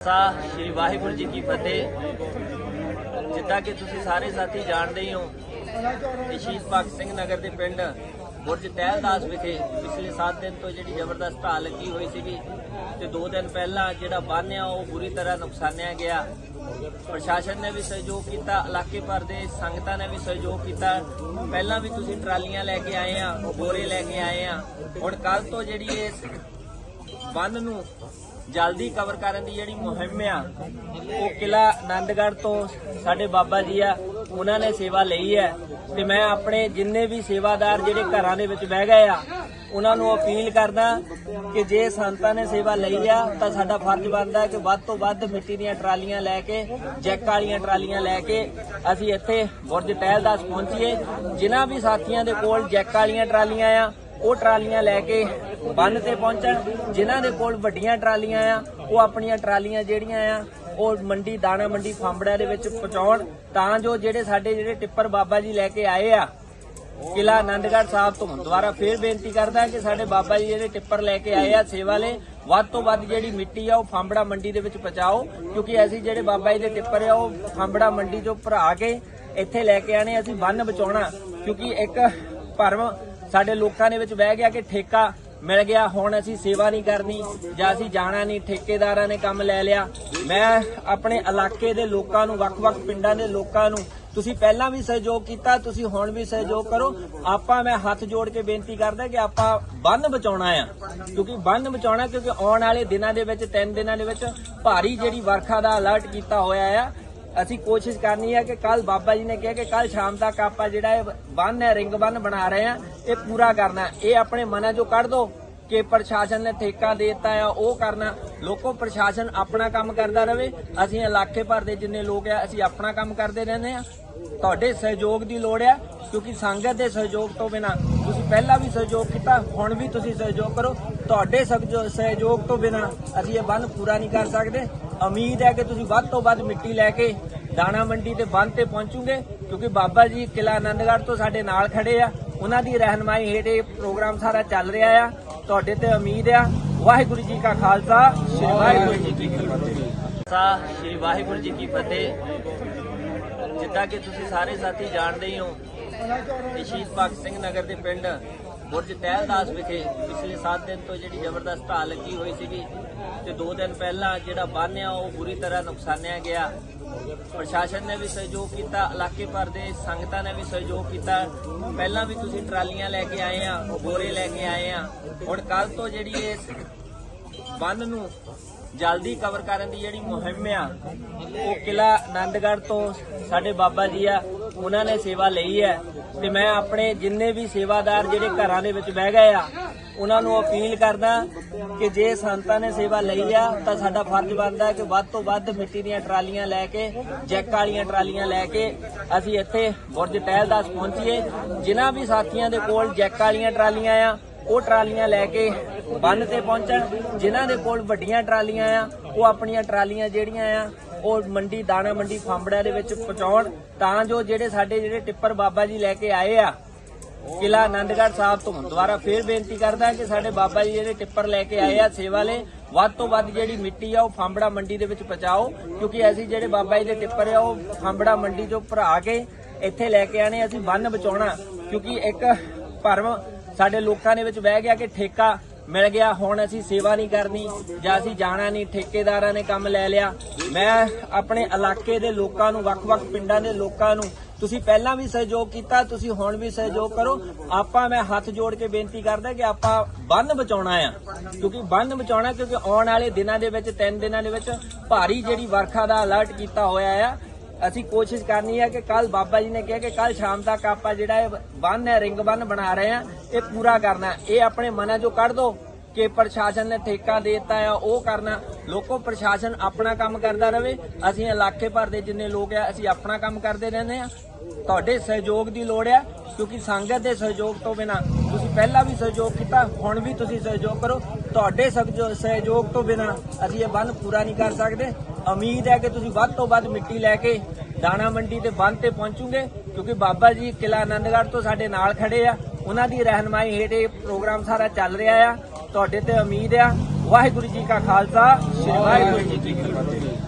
ਸਾ ਸ਼੍ਰੀ ਵਾਹਿਗੁਰੂ ਜੀ ਕੀ ਫਤਿਹ। ਜਿੱਦਾਂ ਕਿ ਤੁਸੀਂ ਸਾਰੇ ਸਾਥੀ ਜਾਣਦੇ ਹੀ ਹੋ ਕਿ ਸ਼ਹੀਦ ਭਗਤ ਸਿੰਘ ਨਗਰ ਦੇ ਪਿੰਡ ਬੁਰਜ ਤਹਿਲਦਾਸ ਵਿਖੇ ਪਿਛਲੇ 7 ਦਿਨ ਤੋਂ ਜਿਹੜੀ ਜ਼ਬਰਦਸਤ ਢਾਹ ਲੱਗੀ ਹੋਈ ਸੀਗੀ ਤੇ 2 ਦਿਨ ਪਹਿਲਾਂ ਜਿਹੜਾ ਬੰਨ੍ਹ ਆ ਉਹ ਬੁਰੀ ਤਰ੍ਹਾਂ ਨੁਕਸਾਨਿਆ ਗਿਆ। ਪ੍ਰਸ਼ਾਸਨ ਨੇ ਵੀ ਸਹਿਯੋਗ ਕੀਤਾ, ਇਲਾਕੇ ਭਰ ਦੇ ਸੰਗਤਾਂ ਨੇ ਵੀ ਸਹਿਯੋਗ ਕੀਤਾ। ਪਹਿਲਾਂ ਵੀ ਤੁਸੀਂ ਟਰਾਲੀਆਂ ਲੈ ਕੇ ਆਏ ਆ ਬੋਰੇ ਲੈ ਕੇ ਆਏ ਆ। ਹੁਣ ਕੱਲ ਤੋਂ ਜਿਹੜੀ ਇਹ ਬੰਨ ਨੂੰ ਜਲਦੀ ਕਵਰ ਕਰਨ ਦੀ ਜਿਹੜੀ ਮੁਹਿੰਮ ਆ, ਉਹ ਕਿਲਾ ਆਨੰਦਗੜ੍ਹ ਤੋਂ ਸਾਡੇ ਬਾਬਾ ਜੀ ਆ, ਉਹਨਾਂ ਨੇ ਸੇਵਾ ਲਈ ਹੈ। ਤੇ ਮੈਂ ਆਪਣੇ ਜਿੰਨੇ ਵੀ ਸੇਵਾਦਾਰ ਜਿਹੜੇ ਘਰਾਂ ਦੇ ਵਿੱਚ ਬਹਿ ਗਏ ਆ, ਉਹਨਾਂ ਨੂੰ ਅਪੀਲ ਕਰਦਾ ਕਿ ਜੇ ਸੰਤਾਂ ਨੇ ਸੇਵਾ ਲਈ ਆ, ਤਾਂ ਸਾਡਾ ਫਰਜ਼ ਬਣਦਾ ਕਿ ਵੱਧ ਤੋਂ ਵੱਧ ਮਿੱਟੀ ਦੀਆਂ ਟਰਾਲੀਆਂ ਲੈ ਕੇ, ਜੈਕ ਵਾਲੀਆਂ ਟਰਾਲੀਆਂ ਲੈ ਕੇ ਅਸੀਂ ਇੱਥੇ ਬੁਰਜ ਟਹਿਲਦਾਸ ਪਹੁੰਚੀਏ। ਜਿਨ੍ਹਾਂ ਵੀ ਸਾਥੀਆਂ ਦੇ ਕੋਲ ਜੈਕ ਵਾਲੀਆਂ ਟਰਾਲੀਆਂ ਆ ਉਹ ਟਰਾਲੀਆਂ ਲੈ ਕੇ ਬੰਨ ਤੇ ਪਹੁੰਚਣ, ਜਿਨ੍ਹਾਂ ਦੇ ਕੋਲ ਵੱਡੀਆਂ ਟਰਾਲੀਆਂ ਆ, ਉਹ ਆਪਣੀਆਂ ਟਰਾਲੀਆਂ ਜਿਹੜੀਆਂ ਆ, ਉਹ ਮੰਡੀ, ਦਾਣਾ ਮੰਡੀ ਫਾਂਬੜਾ ਦੇ ਵਿੱਚ ਪਹੁੰਚਾਉਣ, ਤਾਂ ਜੋ ਜਿਹੜੇ ਸਾਡੇ ਜਿਹੜੇ ਟਿੱਪਰ ਬਾਬਾ ਜੀ ਲੈ ਕੇ ਆਏ ਆ ਕਿਲਾ ਆਨੰਦਗੜ੍ਹ ਸਾਹਿਬ ਤੋਂ ਦੁਬਾਰਾ ਫੇਰ ਬੇਨਤੀ ਕਰਦਾ ਕਿ ਸਾਡੇ ਬਾਬਾ ਜੀ ਜਿਹੜੇ ਟਿੱਪਰ ਲੈ ਕੇ ਆਏ ਆ ਸੇਵਾ ਲਈ, ਵੱਧ ਤੋਂ ਵੱਧ ਜਿਹੜੀ ਮਿੱਟੀ ਆ ਉਹ ਫਾਂਬੜਾ ਮੰਡੀ ਦੇ ਵਿੱਚ ਪਹੁੰਚਾਓ, ਕਿਉਂਕਿ ਅਸੀਂ ਜਿਹੜੇ ਬਾਬਾ ਜੀ ਦੇ ਟਿੱਪਰ ਆ, ਉਹ ਫਾਂਬੜਾ ਮੰਡੀ ਚੋਂ ਭਰਾ ਕੇ ਇੱਥੇ ਲੈ ਕੇ ਆਣੇ ਅਸੀਂ ਬੰਨ ਬਚਾਉਣਾ, ਕਿਉਂਕਿ ਇੱਕ ਭਰਮ ਸਾਡੇ ਲੋਕਾਂ ਦੇ ਵਿੱਚ ਬਹਿ ਗਿਆ ਕਿ ਠੇਕਾ ਮਿਲ ਗਿਆ, ਹੁਣ ਅਸੀਂ ਸੇਵਾ ਨਹੀਂ ਕਰਨੀ ਜਾਂ ਅਸੀਂ ਜਾਣਾ ਨਹੀਂ, ਠੇਕੇਦਾਰਾਂ ਨੇ ਕੰਮ ਲੈ ਲਿਆ। ਮੈਂ ਆਪਣੇ ਇਲਾਕੇ ਦੇ ਲੋਕਾਂ ਨੂੰ, ਵੱਖ-ਵੱਖ ਪਿੰਡਾਂ ਦੇ ਲੋਕਾਂ ਨੂੰ, ਤੁਸੀਂ ਪਹਿਲਾਂ ਵੀ ਸਹਿਯੋਗ ਕੀਤਾ, ਤੁਸੀਂ ਹੁਣ ਵੀ ਸਹਿਯੋਗ ਕਰੋ। ਆਪਾਂ ਮੈਂ ਹੱਥ ਜੋੜ ਕੇ ਬੇਨਤੀ ਕਰਦਾ ਕਿ ਆਪਾਂ ਬੰਨ ਬਚਾਉਣਾ ਆ। ਕਿਉਂਕਿ ਬੰਨ ਬਚਾਉਣਾ, ਕਿਉਂਕਿ ਆਉਣ ਵਾਲੇ ਦਿਨਾਂ ਦੇ ਵਿੱਚ, ਤਿੰਨ ਦਿਨਾਂ ਦੇ ਵਿੱਚ ਭਾਰੀ ਜਿਹੜੀ ਵਰਖਾ ਦਾ ਅਲਰਟ ਕੀਤਾ ਹੋਇਆ ਆ ਅਸੀਂ ਕੋਸ਼ਿਸ਼ ਕਰਨੀ ਹੈ ਕਿ ਕੱਲ ਬਾਬਾ ਜੀ ਨੇ ਕਿਹਾ ਕਿ ਕੱਲ ਸ਼ਾਮ ਤੱਕ ਆਪਾਂ ਜਿਹੜਾ ਇਹ ਬੰਨ ਹੈ, ਰਿੰਗ ਬੰਨ ਬਣਾ ਰਹੇ ਆ, ਇਹ ਪੂਰਾ ਕਰਨਾ ਇਹ ਆਪਣੇ ਮਨਾਂ ਚੋਂ ਕੱਢ ਦੋ ਕਿ ਪ੍ਰਸ਼ਾਸਨ ਨੇ ਠੇਕਾ ਦੇ ਆ, ਉਹ ਕਰਨਾ ਲੋਕੋ, ਪ੍ਰਸ਼ਾਸਨ ਆਪਣਾ ਕੰਮ ਕਰਦਾ ਰਵੇ। ਅਸੀਂ ਇਲਾਕੇ ਭਰ ਦੇ ਜਿੰਨੇ ਲੋਕ ਆ, ਅਸੀਂ ਆਪਣਾ ਕੰਮ ਕਰਦੇ ਰਹਿੰਦੇ ਆ। ਤੁਹਾਡੇ ਸਹਿਯੋਗ ਦੀ ਲੋੜ ਆ, ਕਿਉਂਕਿ ਸੰਗਤ ਦੇ ਸਹਿਯੋਗ ਤੋਂ ਬਿਨਾ ਤੁਸੀਂ ਪਹਿਲਾਂ ਵੀ ਸਹਿਯੋਗ ਕੀਤਾ, ਹੁਣ ਵੀ ਤੁਸੀਂ ਸਹਿਯੋਗ ਕਰੋ। ਤੁਹਾਡੇ ਸਹਿਯੋ- ਸਹਿਯੋਗ ਤੋਂ ਬਿਨਾ ਅਸੀਂ ਇਹ ਬੰਨ ਪੂਰਾ ਨਹੀਂ ਕਰ ਸਕਦੇ। ਉਮੀਦ ਹੈ ਕਿ ਤੁਸੀਂ ਵੱਧ ਤੋਂ ਵੱਧ ਮਿੱਟੀ ਲੈ ਕੇ ਦਾਣਾ ਮੰਡੀ ਤੇ ਬੰਨ ਤੇ ਪਹੁੰਚੋਗੇ, ਕਿਉਂਕਿ ਬਾਬਾ ਜੀ ਕਿਲਾ ਆਨੰਦਗੜ੍ਹ ਤੋਂ ਸਾਡੇ ਨਾਲ ਖੜੇ ਆ। ਉਹਨਾਂ ਦੀ ਰਹਿਨਮਾਈ ਹੇਠ ਇਹ ਪ੍ਰੋਗਰਾਮ ਸਾਰਾ ਚੱਲ ਰਿਹਾ ਆ। ਤੁਹਾਡੇ ਤੇ ਉਮੀਦ ਆ। ਵਾਹਿਗੁਰੂ ਜੀ ਕਾ ਖਾਲਸਾ, ਸ੍ਰੀ ਵਾਹਿਗੁਰੂ ਜੀ ਕੀ ਫਤਿਹ। ਸਾ, ਸ੍ਰੀ ਵਾਹਿਗੁਰੂ ਜੀ ਕੀ ਫਤਿਹ। ਜਿੱਦਾਂ ਕਿ ਤੁਸੀਂ ਸਾਰੇ ਸਾਥੀ ਜਾਣਦੇ ਹੀ ਹੋ ਸ਼ਹੀਦ ਭਗਤ ਸਿੰਘ ਨਗਰ ਦੇ ਪਿੰਡ ਬੁਰਜ ਤਹਿਲਦਾਸ ਵਿਖੇ ਪਿਛਲੇ 7 ਦਿਨ ਤੋਂ ਜਿਹੜੀ ਜ਼ਬਰਦਸਤ ਢਾਹ ਲੱਗੀ ਹੋਈ ਸੀਗੀ ਤੇ 2 ਦਿਨ ਪਹਿਲਾਂ ਜਿਹੜਾ ਬੰਨ੍ਹ ਆ ਉਹ ਬੁਰੀ ਤਰ੍ਹਾਂ ਨੁਕਸਾਨਿਆ ਗਿਆ। ਪ੍ਰਸ਼ਾਸਨ ਨੇ ਵੀ ਸਹਿਯੋਗ ਕੀਤਾ, ਇਲਾਕੇ ਭਰ ਦੇ ਸੰਗਤਾਂ ਨੇ ਵੀ ਸਹਿਯੋਗ ਕੀਤਾ। ਪਹਿਲਾਂ ਵੀ ਤੁਸੀਂ ਟਰਾਲੀਆਂ ਲੈ ਕੇ ਆਏ ਆ ਬੋਰੇ ਲੈ ਕੇ ਆਏ ਆ। ਹੁਣ ਕੱਲ ਤੋਂ ਜਿਹੜੀ ਇਹ ਬੰਨ ਨੂੰ ਜਲਦੀ ਕਵਰ ਕਰਨ ਦੀ ਜਿਹੜੀ ਮੁਹਿੰਮ ਆ, ਉਹ ਕਿਲਾ ਆਨੰਦਗੜ੍ਹ ਤੋਂ ਸਾਡੇ ਬਾਬਾ ਜੀ ਆ, ਉਹਨਾਂ ਨੇ ਸੇਵਾ ਲਈ ਹੈ। ਤੇ ਮੈਂ ਆਪਣੇ ਜਿੰਨੇ ਵੀ ਸੇਵਾਦਾਰ ਜਿਹੜੇ ਘਰਾਂ ਦੇ ਵਿੱਚ ਬਹਿ ਗਏ ਆ, ਉਹਨਾਂ ਨੂੰ ਅਪੀਲ ਕਰਦਾ ਕਿ ਜੇ ਸੰਤਾਂ ਨੇ ਸੇਵਾ ਲਈ ਆ, ਤਾਂ ਸਾਡਾ ਫਰਜ਼ ਬਣਦਾ ਹੈ ਕਿ ਵੱਧ ਤੋਂ ਵੱਧ ਮਿੱਟੀ ਦੀਆਂ ਟਰਾਲੀਆਂ ਲੈ ਕੇ, ਜੈਕ ਵਾਲੀਆਂ ਟਰਾਲੀਆਂ ਲੈ ਕੇ ਅਸੀਂ ਇੱਥੇ ਬੁਰਜ ਟਹਿਲਦਾਸ ਪਹੁੰਚੀਏ। ਜਿਨ੍ਹਾਂ ਵੀ ਸਾਥੀਆਂ ਦੇ ਕੋਲ ਜੈਕ ਵਾਲੀਆਂ ਟਰਾਲੀਆਂ ਆ ਉਹ ਟਰਾਲੀਆਂ ਲੈ ਕੇ ਬੰਨ ਤੇ ਪਹੁੰਚਣ, ਜਿਨ੍ਹਾਂ ਦੇ ਕੋਲ ਵੱਡੀਆਂ ਟਰਾਲੀਆਂ ਆ, ਉਹ ਆਪਣੀਆਂ ਟਰਾਲੀਆਂ ਜਿਹੜੀਆਂ ਆ, ਉਹ ਮੰਡੀ, ਦਾਣਾ ਮੰਡੀ ਫਾਂਬੜਾ ਦੇ ਵਿੱਚ ਪਹੁੰਚਾਉਣ, ਤਾਂ ਜੋ ਜਿਹੜੇ ਸਾਡੇ ਜਿਹੜੇ ਟਿੱਪਰ ਬਾਬਾ ਜੀ ਲੈ ਕੇ ਆਏ ਆ ਕਿਲਾ ਆਨੰਦਗੜ੍ਹ ਸਾਹਿਬ ਤੋਂ ਦੁਬਾਰਾ ਫੇਰ ਬੇਨਤੀ ਕਰਦਾ ਕਿ ਸਾਡੇ ਬਾਬਾ ਜੀ ਜਿਹੜੇ ਟਿੱਪਰ ਲੈ ਕੇ ਆਏ ਆ ਸੇਵਾ ਲਈ, ਵੱਧ ਤੋਂ ਵੱਧ ਜਿਹੜੀ ਮਿੱਟੀ ਆ, ਉਹ ਫਾਂਬੜਾ ਮੰਡੀ ਦੇ ਵਿੱਚ ਪਹੁੰਚਾਓ, ਕਿਉਂਕਿ ਅਸੀਂ ਜਿਹੜੇ ਬਾਬਾ ਜੀ ਦੇ ਟਿੱਪਰ ਆ, ਉਹ ਫਾਂਬੜਾ ਮੰਡੀ ਚੋਂ ਭਰਾ ਕੇ ਇੱਥੇ ਲੈ ਕੇ ਆਣੇ ਅਸੀਂ ਬੰਨ ਬਚਾਉਣਾ, ਕਿਉਂਕਿ ਇੱਕ ਭਰਮ ਸਾਡੇ ਲੋਕਾਂ ਦੇ ਵਿੱਚ ਬਹਿ ਗਿਆ ਕਿ ਠੇਕਾ ਮਿਲ ਗਿਆ, ਹੁਣ ਅਸੀਂ ਸੇਵਾ ਨਹੀਂ ਕਰਨੀ ਜਾਂ ਅਸੀਂ ਜਾਣਾ ਨਹੀਂ, ਠੇਕੇਦਾਰਾਂ ਨੇ ਕੰਮ ਲੈ ਲਿਆ। ਮੈਂ ਆਪਣੇ ਇਲਾਕੇ ਦੇ ਲੋਕਾਂ ਨੂੰ, ਵੱਖ-ਵੱਖ ਪਿੰਡਾਂ ਦੇ ਲੋਕਾਂ ਨੂੰ, ਤੁਸੀਂ ਪਹਿਲਾਂ ਵੀ ਸਹਿਯੋਗ ਕੀਤਾ, ਤੁਸੀਂ ਹੁਣ ਵੀ ਸਹਿਯੋਗ ਕਰੋ। ਆਪਾਂ ਮੈਂ ਹੱਥ ਜੋੜ ਕੇ ਬੇਨਤੀ ਕਰਦਾ ਕਿ ਆਪਾਂ ਬੰਨ ਬਚਾਉਣਾ ਆ। ਕਿਉਂਕਿ ਬੰਨ ਬਚਾਉਣਾ, ਕਿਉਂਕਿ ਆਉਣ ਵਾਲੇ ਦਿਨਾਂ ਦੇ ਵਿੱਚ, ਤਿੰਨ ਦਿਨਾਂ ਦੇ ਵਿੱਚ ਭਾਰੀ ਜਿਹੜੀ ਵਰਖਾ ਦਾ ਅਲਰਟ ਕੀਤਾ ਹੋਇਆ ਆ ਅਸੀਂ ਕੋਸ਼ਿਸ਼ ਕਰਨੀ ਹੈ ਕਿ ਕੱਲ ਬਾਬਾ ਜੀ ਨੇ ਕਿਹਾ ਕਿ ਕੱਲ ਸ਼ਾਮ ਤੱਕ ਆਪਾਂ ਜਿਹੜਾ ਇਹ ਬੰਨ ਹੈ, ਰਿੰਗ ਬੰਨ ਬਣਾ ਰਹੇ ਆ, ਇਹ ਪੂਰਾ ਕਰਨਾ ਇਹ ਆਪਣੇ ਮਨਾਂ ਚੋਂ ਕੱਢ ਦੋ। ਕਿ ਪ੍ਰਸ਼ਾਸਨ ਨੇ ਠੇਕਾ ਦੇ ਦਿੱਤਾ ਆ, ਉਹ ਕਰਨਾ। ਲੋਕੋ, ਪ੍ਰਸ਼ਾਸਨ ਆਪਣਾ ਕੰਮ ਕਰਦਾ ਰਹੇ ਅਸੀਂ ਇਲਾਕੇ ਭਰ ਦੇ ਜਿੰਨੇ ਲੋਕ ਆ, ਅਸੀਂ ਆਪਣਾ ਕੰਮ ਕਰਦੇ ਰਹਿੰਦੇ ਆ। ਤੁਹਾਡੇ ਸਹਿਯੋਗ ਦੀ ਲੋੜ ਆ, ਕਿਉਂਕਿ ਸੰਗਤ ਦੇ ਸਹਿਯੋਗ ਤੋਂ ਬਿਨਾ ਤੁਸੀਂ ਪਹਿਲਾਂ ਵੀ ਸਹਿਯੋਗ ਕੀਤਾ, ਹੁਣ ਵੀ ਤੁਸੀਂ ਸਹਿਯੋਗ ਕਰੋ। ਤੁਹਾਡੇ ਸਹਿਯੋ- ਸਹਿਯੋਗ ਤੋਂ ਬਿਨਾ ਅਸੀਂ ਇਹ ਬੰਨ ਪੂਰਾ ਨਹੀਂ ਕਰ ਸਕਦੇ। ਉਮੀਦ ਹੈ ਕਿ ਤੁਸੀਂ ਵੱਧ ਤੋਂ ਵੱਧ ਮਿੱਟੀ ਲੈ ਕੇ ਦਾਣਾ ਮੰਡੀ ਤੇ ਬੰਨ ਤੇ ਪਹੁੰਚੋਗੇ, ਕਿਉਂਕਿ ਬਾਬਾ ਜੀ ਕਿਲਾ ਆਨੰਦਗੜ੍ਹ ਤੋਂ ਸਾਡੇ ਨਾਲ ਖੜੇ ਆ। ਉਹਨਾਂ ਦੀ ਰਹਿਨਮਾਈ ਹੇਠ ਇਹ ਪ੍ਰੋਗਰਾਮ ਸਾਰਾ ਚੱਲ ਰਿਹਾ ਆ। ਤੁਹਾਡੇ ਤੇ ਉਮੀਦ ਆ। ਵਾਹਿਗੁਰੂ ਜੀ ਕਾ ਖਾਲਸਾ ਸ੍ਰੀ ਵਾਹਿਗੁਰੂ ਜੀ ਕੀ ਫਤਿਹ।